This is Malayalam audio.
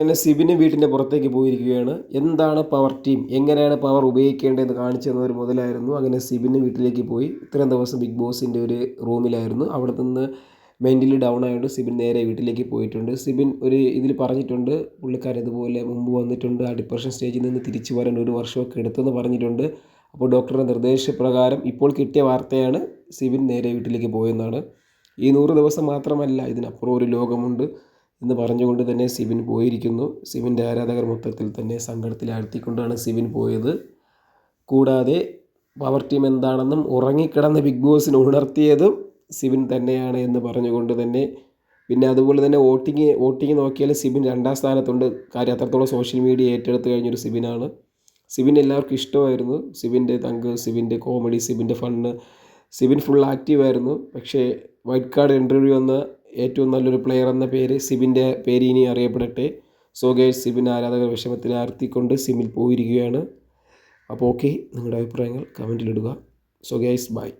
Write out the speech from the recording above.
അങ്ങനെ സിബിന് വീട്ടിന്റെ പുറത്തേക്ക് പോയിരിക്കുകയാണ്. എന്താണ് പവർ ടീം എങ്ങനെയാണ് പവർ ഉപയോഗിക്കേണ്ടതെന്ന് കാണിച്ചു തന്നവർ മുതലായിരുന്നു. അങ്ങനെ സിബിന് വീട്ടിലേക്ക് പോയി. ഇത്രയും ദിവസം ബിഗ് ബോസിന്റെ ഒരു റൂമിലായിരുന്നു. അവിടെ നിന്ന് മെന്റലി ഡൗൺ ആയതുകൊണ്ട് സിബിൻ നേരെ വീട്ടിലേക്ക് പോയിട്ടുണ്ട്. സിബിൻ ഒരു ഇതിൽ പറഞ്ഞിട്ടുണ്ട് പുള്ളിക്കാരൻ ഇതുപോലെ മുമ്പ് വന്നിട്ടുണ്ട് ആ ഡിപ്രഷൻ സ്റ്റേജിൽ നിന്ന് തിരിച്ചു വരാൻ ഒരു വർഷമൊക്കെ എടുത്തെന്ന് പറഞ്ഞിട്ടുണ്ട്. അപ്പോൾ ഡോക്ടറുടെ നിർദ്ദേശപ്രകാരം ഇപ്പോൾ കിട്ടിയ വാർത്തയാണ് സിബിൻ നേരെ വീട്ടിലേക്ക് പോയെന്നാണ്. ഈ നൂറ് ദിവസം മാത്രമല്ല ഇതിനപ്പുറം ഒരു ലോകമുണ്ട്. എന്ന് പറഞ്ഞുകൊണ്ട് തന്നെ സിബിൻ പോയിരിക്കുന്നു. സിബിന്റെ ആരാധകർ മൊത്തത്തിൽ തന്നെ സങ്കടത്തിലാഴ്ത്തിക്കൊണ്ടാണ് സിബിൻ പോയത്. കൂടാതെ പവർ ടീം എന്താണെന്നും ഉറങ്ങിക്കിടന്ന ബിഗ് ബോസിന് ഉണർത്തിയതും സിബിൻ തന്നെയാണ് എന്ന് പറഞ്ഞുകൊണ്ട് തന്നെ. പിന്നെ അതുപോലെ തന്നെ വോട്ടിങ് വോട്ടിങ് നോക്കിയാൽ സിബിൻ രണ്ടാം സ്ഥാനത്തുണ്ട്. കാര്യം അത്രത്തോളം സോഷ്യൽ മീഡിയ ഏറ്റെടുത്ത് കഴിഞ്ഞൊരു സിബിനാണ്. സിബിൻ എല്ലാവർക്കും ഇഷ്ടമായിരുന്നു. സിബിന്റെ തങ്ക് സിബിന്റെ കോമഡി സിബിന്റെ ഫണ്ണ് സിബിൻ ഫുൾ ആക്റ്റീവായിരുന്നു പക്ഷേ വൈറ്റ് കാർഡ് ഇന്റർവ്യൂ വന്ന ഏറ്റവും നല്ലൊരു പ്ലെയർ എന്ന പേര് സിബിന്റെ പേര് ഇനി അറിയപ്പെടട്ടെ. സോ ഗൈസ് സിബിൻ ആരാധകർ വിഷമത്തിലാർത്തിക്കൊണ്ട് സിമിൽ പോയിരിക്കുകയാണ്. അപ്പോൾ ഓക്കെ നിങ്ങളുടെ അഭിപ്രായങ്ങൾ കമന്റിലിടുക സോ ഗൈസ് ബൈ